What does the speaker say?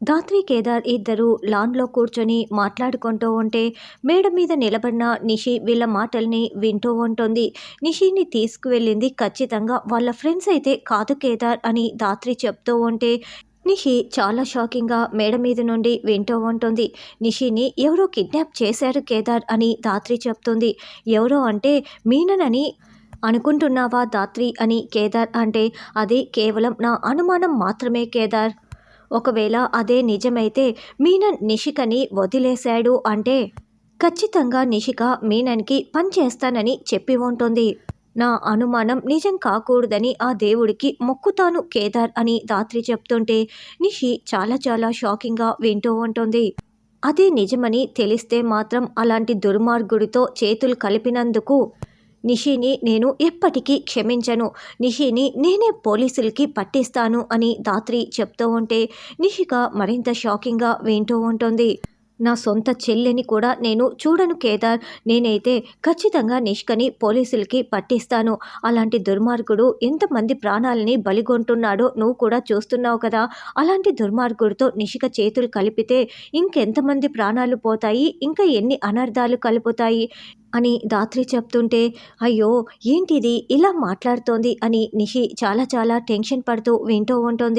ధాత్రి కేదార్ ఇద్దరు లాన్లో కూర్చొని మాట్లాడుకుంటూ ఉంటే మేడ మీద నిలబడిన నిషి వీళ్ళ మాటల్ని వింటూ ఉంటుంది. నిషిని తీసుకువెళ్ళింది ఖచ్చితంగా వాళ్ళ ఫ్రెండ్స్ అయితే కాదు కేదార్ అని ధాత్రి చెప్తూ ఉంటే నిషి చాలా షాకింగ్గా మేడ మీద నుండి వింటూ ఉంటుంది. నిషిని ఎవరో కిడ్నాప్ చేశారు కేదార్ అని ధాత్రి చెప్తుంది. ఎవరో అంటే మీననని అనుకుంటున్నావా ధాత్రి అని కేదార్ అంటే అది కేవలం నా అనుమానం మాత్రమే కేదార్. ఒకవేళ అదే నిజమైతే మీనన్ నిషికని వదిలేశాడు అంటే? ఖచ్చితంగా నిషిక మీనన్కి పని చేస్తానని చెప్పి ఉంటుంది. నా అనుమానం నిజం కాకూడదని ఆ దేవుడికి మొక్కుతాను కేదార్ అని దాత్రి చెప్తుంటే నిషి చాలా చాలా షాకింగ్గా వింటూ ఉంటుంది. అదే నిజమని తెలిస్తే మాత్రం అలాంటి దుర్మార్గుడితో చేతులు కలిపినందుకు నిషిని నేను ఎప్పటికీ క్షమించను. నిషిని నేనే పోలీసులకి పట్టిస్తాను అని దాత్రి చెప్తూ ఉంటే నిషిక మరింత షాకింగ్గా వింటూ ఉంటుంది. నా సొంత చెల్లెని కూడా నేను చూడను కేదార్. నేనైతే ఖచ్చితంగా నిష్కని పోలీసులకి పట్టిస్తాను. అలాంటి దుర్మార్గుడు ఎంతమంది ప్రాణాలని బలిగొంటున్నాడో నువ్వు కూడా చూస్తున్నావు కదా. అలాంటి దుర్మార్గుడితో నిషిక చేతులు కలిపితే ఇంకెంతమంది ప్రాణాలు పోతాయి? ఇంకా ఎన్ని అనర్థాలు కలుపుతాయి? అని దాత్రి చెప్తుంటే అయ్యో ఏంటిది? ఇలా మాట్లాడుతోంది అని నిషి చాలా చాలా టెన్షన్ పడుతూ వింటూ ఉంటుంది.